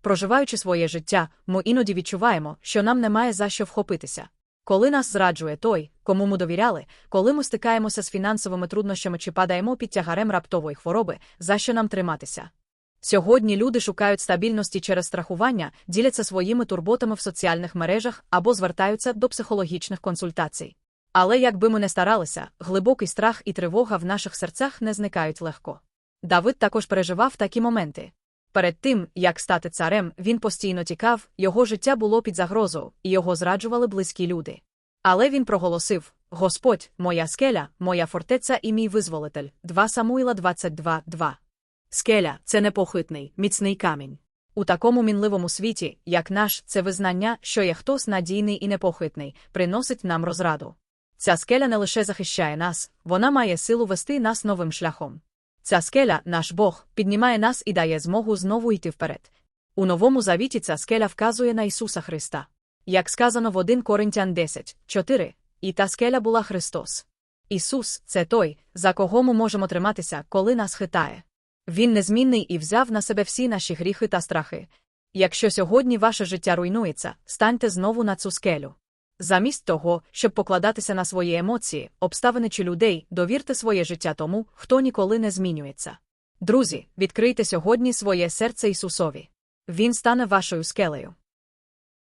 Проживаючи своє життя, ми іноді відчуваємо, що нам немає за що вхопитися. Коли нас зраджує той, кому ми довіряли, коли ми стикаємося з фінансовими труднощами чи падаємо під тягарем раптової хвороби, за що нам триматися? Сьогодні люди шукають стабільності через страхування, діляться своїми турботами в соціальних мережах або звертаються до психологічних консультацій. Але якби ми не старалися, глибокий страх і тривога в наших серцях не зникають легко. Давид також переживав такі моменти. Перед тим, як стати царем, він постійно тікав, його життя було під загрозою, і його зраджували близькі люди. Але він проголосив Господь, моя скеля, моя фортеця і мій визволитель. 2 Самуїла 22.2. Скеля це непохитний, міцний камінь. У такому мінливому світі, як наш, це визнання, що є хтось надійний і непохитний, приносить нам розраду. Ця скеля не лише захищає нас, вона має силу вести нас новим шляхом. Ця скеля, наш Бог, піднімає нас і дає змогу знову йти вперед. У новому завіті ця скеля вказує на Ісуса Христа. Як сказано в 1 Коринтян 10, 4, і та скеля була Христос. Ісус це той, за кого ми можемо триматися, коли нас хитає. Він незмінний і взяв на себе всі наші гріхи та страхи. Якщо сьогодні ваше життя руйнується, станьте знову на цю скелю. Замість того, щоб покладатися на свої емоції, обставини чи людей, довірте своє життя тому, хто ніколи не змінюється. Друзі, відкрийте сьогодні своє серце Ісусові. Він стане вашою скелею.